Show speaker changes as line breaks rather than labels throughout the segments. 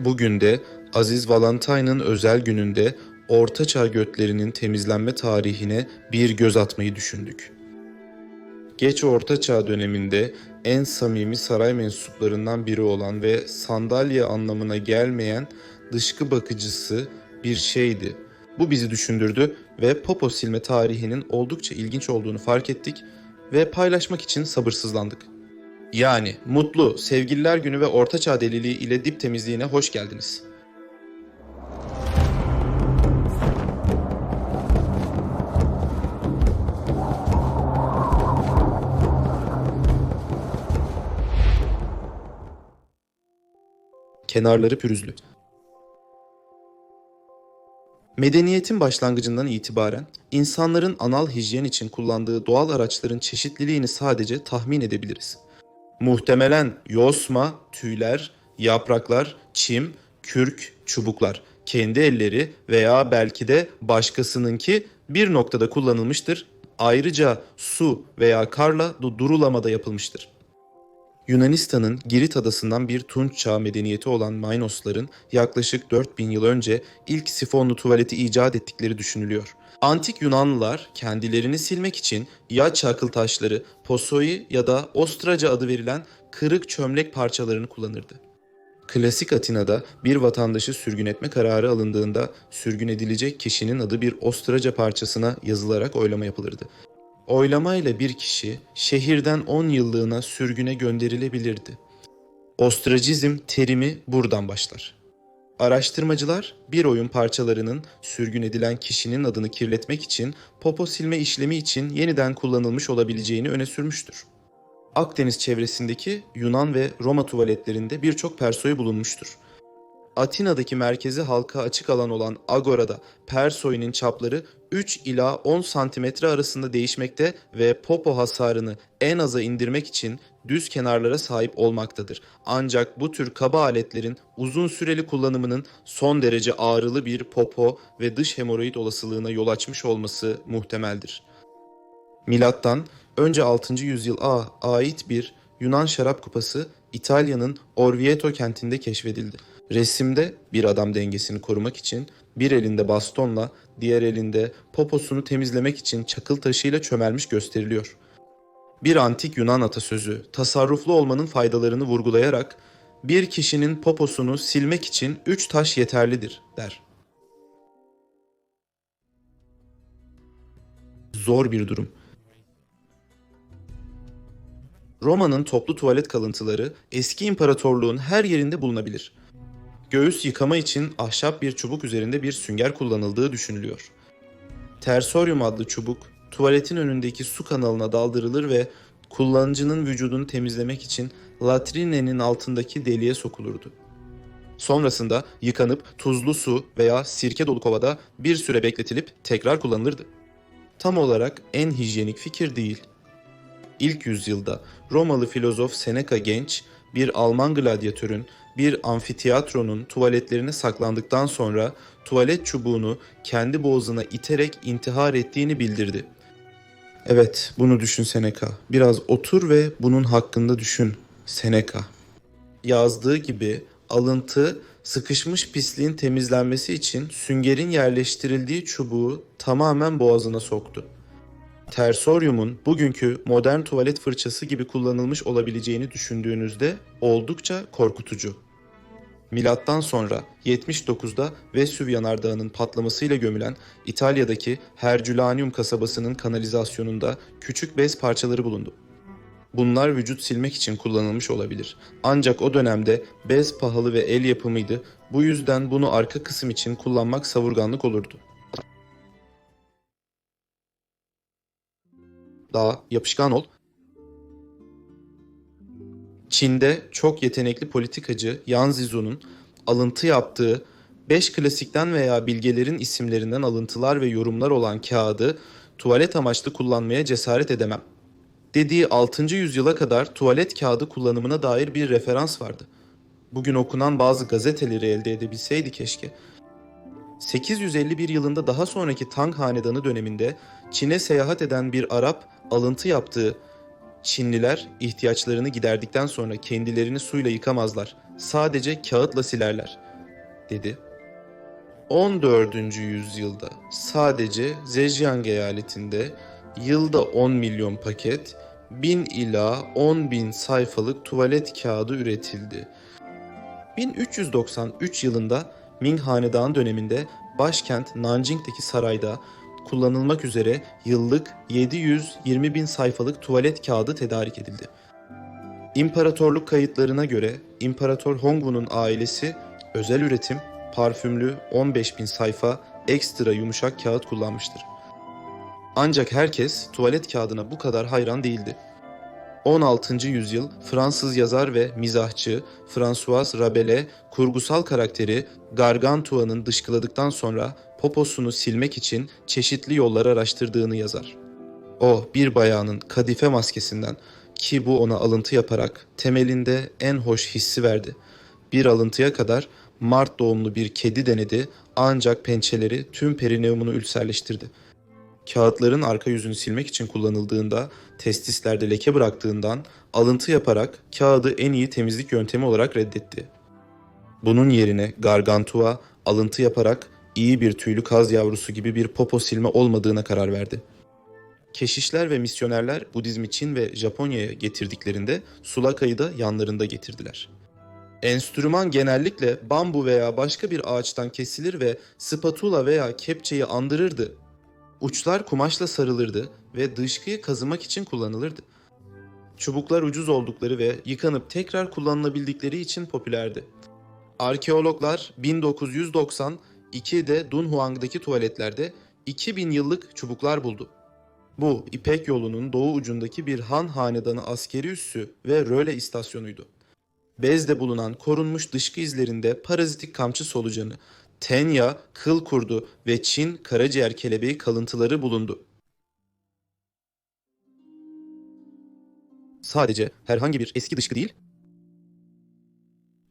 Bugün de Aziz Valentine'ın özel gününde Ortaçağ götlerinin temizlenme tarihine bir göz atmayı düşündük. Geç Ortaçağ döneminde en samimi saray mensuplarından biri olan ve sandalye anlamına gelmeyen dışkı bakıcısı bir şeydi. Bu bizi düşündürdü ve popo silme tarihinin oldukça ilginç olduğunu fark ettik ve paylaşmak için sabırsızlandık. Yani mutlu sevgililer günü ve ortaçağ deliliği ile dip temizliğine hoş geldiniz. Kenarları pürüzlü. Medeniyetin başlangıcından itibaren insanların anal hijyen için kullandığı doğal araçların çeşitliliğini sadece tahmin edebiliriz. Muhtemelen yosma, tüyler, yapraklar, çim, kürk, çubuklar, kendi elleri veya belki de başkasınınki bir noktada kullanılmıştır. Ayrıca su veya karla du- durulamada yapılmıştır. Yunanistan'ın Girit adasından bir tunç çağ medeniyeti olan Mainosların yaklaşık 4000 yıl önce ilk sifonlu tuvaleti icat ettikleri düşünülüyor. Antik Yunanlılar kendilerini silmek için ya çakıl taşları, posoi ya da ostraca adı verilen kırık çömlek parçalarını kullanırdı. Klasik Atina'da bir vatandaşı sürgün etme kararı alındığında sürgün edilecek kişinin adı bir ostraca parçasına yazılarak oylama yapılırdı. Oylamayla bir kişi şehirden 10 yıllığına sürgüne gönderilebilirdi. Ostracizm terimi buradan başlar. Araştırmacılar bir oyun parçalarının sürgün edilen kişinin adını kirletmek için popo silme işlemi için yeniden kullanılmış olabileceğini öne sürmüştür. Akdeniz çevresindeki Yunan ve Roma tuvaletlerinde birçok persoyu bulunmuştur. Atina'daki merkezi halka açık alan olan Agora'da persoyunun çapları 3 ila 10 santimetre arasında değişmekte ve popo hasarını en aza indirmek için düz kenarlara sahip olmaktadır. Ancak bu tür kaba aletlerin uzun süreli kullanımının son derece ağrılı bir popo ve dış hemoroid olasılığına yol açmış olması muhtemeldir. Milattan önce 6. yüzyıla ait bir Yunan şarap kupası İtalya'nın Orvieto kentinde keşfedildi. Resimde bir adam dengesini korumak için bir elinde bastonla diğer elinde poposunu temizlemek için çakıl taşıyla çömelmiş gösteriliyor. Bir antik Yunan atasözü tasarruflu olmanın faydalarını vurgulayarak bir kişinin poposunu silmek için üç taş yeterlidir der. Zor bir durum. Roma'nın toplu tuvalet kalıntıları eski imparatorluğun her yerinde bulunabilir. Göğüs yıkama için ahşap bir çubuk üzerinde bir sünger kullanıldığı düşünülüyor. Tersorium adlı çubuk tuvaletin önündeki su kanalına daldırılır ve kullanıcının vücudunu temizlemek için latrinenin altındaki deliğe sokulurdu. Sonrasında yıkanıp tuzlu su veya sirke dolu kovada bir süre bekletilip tekrar kullanılırdı. Tam olarak en hijyenik fikir değil. İlk yüzyılda Romalı filozof Seneca genç bir Alman gladyatörün bir amfiteyatronun tuvaletlerine saklandıktan sonra tuvalet çubuğunu kendi boğazına iterek intihar ettiğini bildirdi. Evet, bunu düşün Seneca. Biraz otur ve bunun hakkında düşün Seneca. Yazdığı gibi alıntı sıkışmış pisliğin temizlenmesi için süngerin yerleştirildiği çubuğu tamamen boğazına soktu. Tersoryumun bugünkü modern tuvalet fırçası gibi kullanılmış olabileceğini düşündüğünüzde oldukça korkutucu. Milattan sonra 79'da Vesüv yanardağının patlamasıyla gömülen İtalya'daki Herculaneum kasabasının kanalizasyonunda küçük bez parçaları bulundu. Bunlar vücut silmek için kullanılmış olabilir. Ancak o dönemde bez pahalı ve el yapımıydı. Bu yüzden bunu arka kısım için kullanmak savurganlık olurdu. Daha yapışkan ol. Çin'de çok yetenekli politikacı Yan Zizou'nun alıntı yaptığı 5 klasikten veya bilgelerin isimlerinden alıntılar ve yorumlar olan kağıdı tuvalet amaçlı kullanmaya cesaret edemem. Dediği 6. yüzyıla kadar tuvalet kağıdı kullanımına dair bir referans vardı. Bugün okunan bazı gazeteleri elde edebilseydi keşke. 851 yılında daha sonraki Tang Hanedanı döneminde Çin'e seyahat eden bir Arap alıntı yaptığı Çinliler ihtiyaçlarını giderdikten sonra kendilerini suyla yıkamazlar. Sadece kağıtla silerler. dedi. 14. yüzyılda sadece Zhejiang eyaletinde yılda 10 milyon paket, 1000 ila 10 bin sayfalık tuvalet kağıdı üretildi. 1393 yılında Ming Hanedanı döneminde başkent Nanjing'deki sarayda kullanılmak üzere yıllık 720 bin sayfalık tuvalet kağıdı tedarik edildi. İmparatorluk kayıtlarına göre İmparator Hongwu'nun ailesi özel üretim, parfümlü 15 bin sayfa ekstra yumuşak kağıt kullanmıştır. Ancak herkes tuvalet kağıdına bu kadar hayran değildi. 16. yüzyıl Fransız yazar ve mizahçı François Rabelais kurgusal karakteri Gargantua'nın dışkıladıktan sonra poposunu silmek için çeşitli yollar araştırdığını yazar. O bir bayanın kadife maskesinden ki bu ona alıntı yaparak temelinde en hoş hissi verdi. Bir alıntıya kadar Mart doğumlu bir kedi denedi ancak pençeleri tüm perineumunu ülserleştirdi. Kağıtların arka yüzünü silmek için kullanıldığında testislerde leke bıraktığından alıntı yaparak kağıdı en iyi temizlik yöntemi olarak reddetti. Bunun yerine Gargantua alıntı yaparak iyi bir tüylü kaz yavrusu gibi bir popo silme olmadığına karar verdi. Keşişler ve misyonerler Budizmi Çin ve Japonya'ya getirdiklerinde sulakayı da yanlarında getirdiler. Enstrüman genellikle bambu veya başka bir ağaçtan kesilir ve spatula veya kepçeyi andırırdı. Uçlar kumaşla sarılırdı ve dışkıyı kazımak için kullanılırdı. Çubuklar ucuz oldukları ve yıkanıp tekrar kullanılabildikleri için popülerdi. Arkeologlar 1992'de Dunhuang'daki tuvaletlerde 2000 yıllık çubuklar buldu. Bu İpek yolunun doğu ucundaki bir Han hanedanı askeri üssü ve röle istasyonuydu. Bezde bulunan korunmuş dışkı izlerinde parazitik kamçı solucanı, tenya, kıl kurdu ve Çin karaciğer kelebeği kalıntıları bulundu. Sadece herhangi bir eski dışkı değil,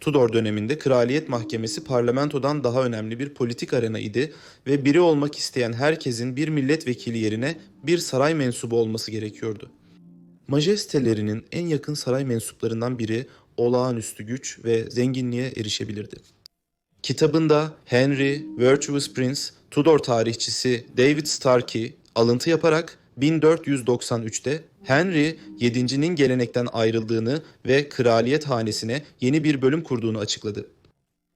Tudor döneminde kraliyet mahkemesi parlamentodan daha önemli bir politik arena idi ve biri olmak isteyen herkesin bir milletvekili yerine bir saray mensubu olması gerekiyordu. Majestelerinin en yakın saray mensuplarından biri olağanüstü güç ve zenginliğe erişebilirdi. Kitabında Henry, Virtuous Prince, Tudor tarihçisi David Starkey alıntı yaparak 1493'te Henry 7.'nin gelenekten ayrıldığını ve kraliyet hanesine yeni bir bölüm kurduğunu açıkladı.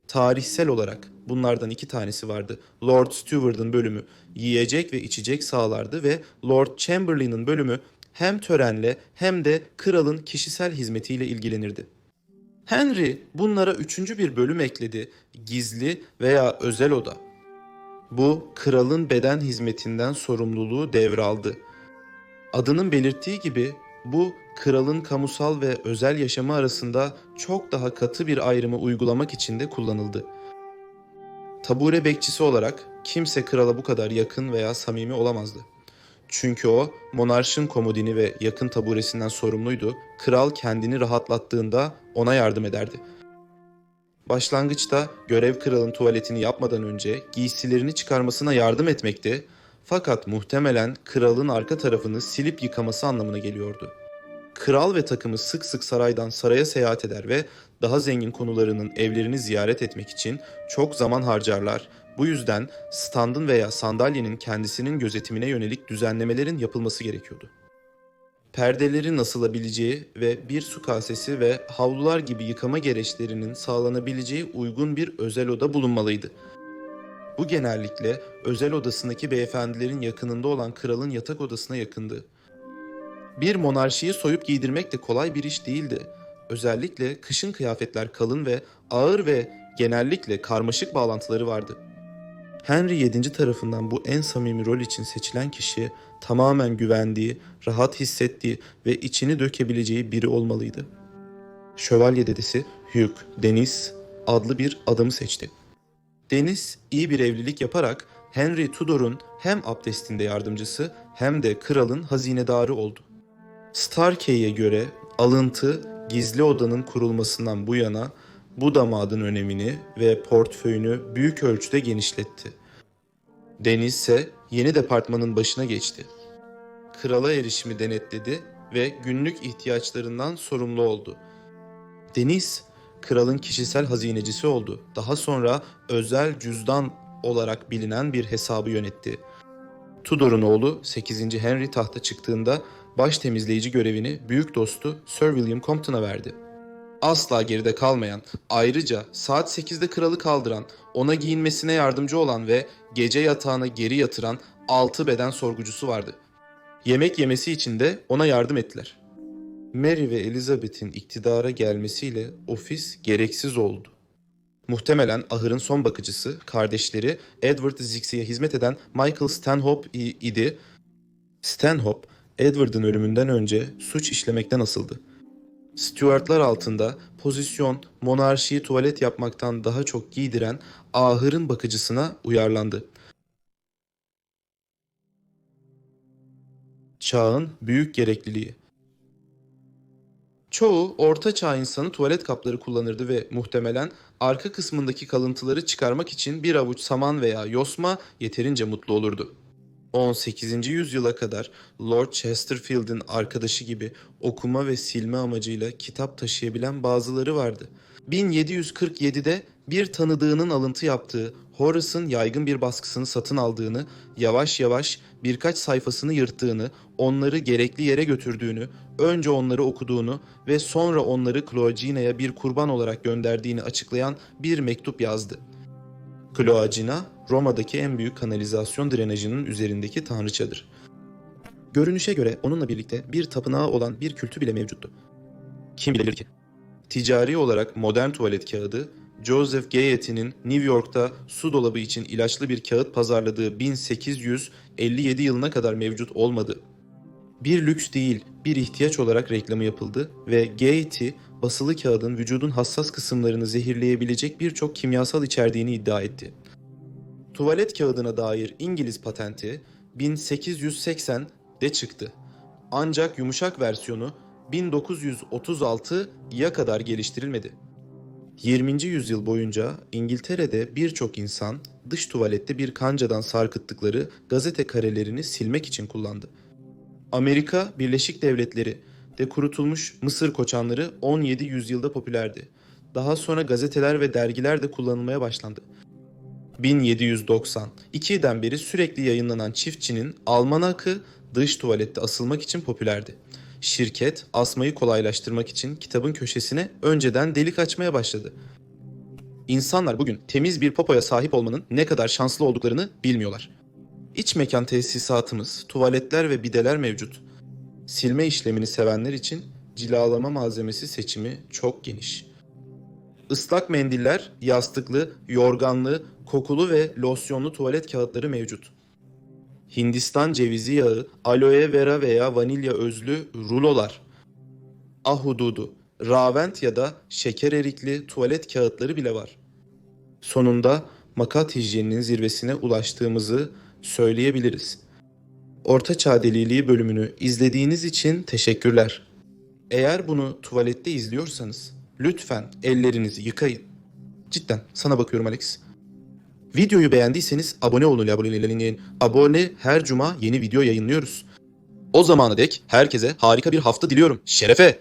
Tarihsel olarak bunlardan iki tanesi vardı. Lord Steward'ın bölümü yiyecek ve içecek sağlardı ve Lord Chamberlain'ın bölümü hem törenle hem de kralın kişisel hizmetiyle ilgilenirdi. Henry bunlara üçüncü bir bölüm ekledi. Gizli veya özel oda. Bu kralın beden hizmetinden sorumluluğu devraldı. Adının belirttiği gibi bu kralın kamusal ve özel yaşamı arasında çok daha katı bir ayrımı uygulamak için de kullanıldı. Tabure bekçisi olarak kimse krala bu kadar yakın veya samimi olamazdı. Çünkü o monarşın komodini ve yakın taburesinden sorumluydu. Kral kendini rahatlattığında ona yardım ederdi. Başlangıçta görev kralın tuvaletini yapmadan önce giysilerini çıkarmasına yardım etmekti. Fakat muhtemelen kralın arka tarafını silip yıkaması anlamına geliyordu. Kral ve takımı sık sık saraydan saraya seyahat eder ve daha zengin konularının evlerini ziyaret etmek için çok zaman harcarlar. Bu yüzden standın veya sandalyenin kendisinin gözetimine yönelik düzenlemelerin yapılması gerekiyordu. Perdeleri nasılabileceği ve bir su kasesi ve havlular gibi yıkama gereçlerinin sağlanabileceği uygun bir özel oda bulunmalıydı. Bu genellikle özel odasındaki beyefendilerin yakınında olan kralın yatak odasına yakındı. Bir monarşiyi soyup giydirmek de kolay bir iş değildi. Özellikle kışın kıyafetler kalın ve ağır ve genellikle karmaşık bağlantıları vardı. Henry 7. tarafından bu en samimi rol için seçilen kişi tamamen güvendiği, rahat hissettiği ve içini dökebileceği biri olmalıydı. Şövalye dedesi Hugh Deniz adlı bir adamı seçti. Deniz iyi bir evlilik yaparak Henry Tudor'un hem abdestinde yardımcısı hem de kralın hazinedarı oldu. Starkey'e göre alıntı gizli odanın kurulmasından bu yana bu damadın önemini ve portföyünü büyük ölçüde genişletti. Deniz ise yeni departmanın başına geçti. Krala erişimi denetledi ve günlük ihtiyaçlarından sorumlu oldu. Deniz, kralın kişisel hazinecisi oldu. Daha sonra özel cüzdan olarak bilinen bir hesabı yönetti. Tudor'un oğlu 8. Henry tahta çıktığında baş temizleyici görevini büyük dostu Sir William Compton'a verdi. Asla geride kalmayan, ayrıca saat 8'de kralı kaldıran, ona giyinmesine yardımcı olan ve gece yatağına geri yatıran 6 beden sorgucusu vardı. Yemek yemesi için de ona yardım ettiler. Mary ve Elizabeth'in iktidara gelmesiyle ofis gereksiz oldu. Muhtemelen ahırın son bakıcısı, kardeşleri Edward Zixey'e hizmet eden Michael Stanhope idi. Stanhope, Edward'ın ölümünden önce suç işlemekten asıldı. Stuartlar altında pozisyon monarşiyi tuvalet yapmaktan daha çok giydiren ahırın bakıcısına uyarlandı. Çağın büyük gerekliliği Çoğu orta çağ insanı tuvalet kapları kullanırdı ve muhtemelen arka kısmındaki kalıntıları çıkarmak için bir avuç saman veya yosma yeterince mutlu olurdu. 18. yüzyıla kadar Lord Chesterfield'in arkadaşı gibi okuma ve silme amacıyla kitap taşıyabilen bazıları vardı. 1747'de bir tanıdığının alıntı yaptığı Horace'ın yaygın bir baskısını satın aldığını, yavaş yavaş birkaç sayfasını yırttığını, onları gerekli yere götürdüğünü, önce onları okuduğunu ve sonra onları Cloagina'ya bir kurban olarak gönderdiğini açıklayan bir mektup yazdı. Cloagina, Roma'daki en büyük kanalizasyon drenajının üzerindeki tanrıçadır. Görünüşe göre onunla birlikte bir tapınağı olan bir kültü bile mevcuttu. Kim bilir ki? Ticari olarak modern tuvalet kağıdı, Joseph Gayetty'nin New York'ta su dolabı için ilaçlı bir kağıt pazarladığı 1857 yılına kadar mevcut olmadı. Bir lüks değil, bir ihtiyaç olarak reklamı yapıldı ve Gayetty basılı kağıdın vücudun hassas kısımlarını zehirleyebilecek birçok kimyasal içerdiğini iddia etti. Tuvalet kağıdına dair İngiliz patenti 1880'de çıktı. Ancak yumuşak versiyonu 1936'ya kadar geliştirilmedi. 20. yüzyıl boyunca İngiltere'de birçok insan dış tuvalette bir kancadan sarkıttıkları gazete karelerini silmek için kullandı. Amerika Birleşik Devletleri de kurutulmuş mısır koçanları 17 yüzyılda popülerdi. Daha sonra gazeteler ve dergiler de kullanılmaya başlandı. 1790 2'den beri sürekli yayınlanan çiftçinin almanakı dış tuvalette asılmak için popülerdi. Şirket asmayı kolaylaştırmak için kitabın köşesine önceden delik açmaya başladı. İnsanlar bugün temiz bir popoya sahip olmanın ne kadar şanslı olduklarını bilmiyorlar. İç mekan tesisatımız, tuvaletler ve bideler mevcut. Silme işlemini sevenler için cilalama malzemesi seçimi çok geniş. Islak mendiller, yastıklı, yorganlı, kokulu ve losyonlu tuvalet kağıtları mevcut. Hindistan cevizi yağı, aloe vera veya vanilya özlü rulolar. Ahududu, ravent ya da şeker erikli tuvalet kağıtları bile var. Sonunda makat hijyeninin zirvesine ulaştığımızı söyleyebiliriz. Orta Çağ Deliliği bölümünü izlediğiniz için teşekkürler. Eğer bunu tuvalette izliyorsanız lütfen ellerinizi yıkayın. Cidden sana bakıyorum Alex. Videoyu beğendiyseniz abone olun. Abone, abone her cuma yeni video yayınlıyoruz. O zamana dek herkese harika bir hafta diliyorum. Şerefe!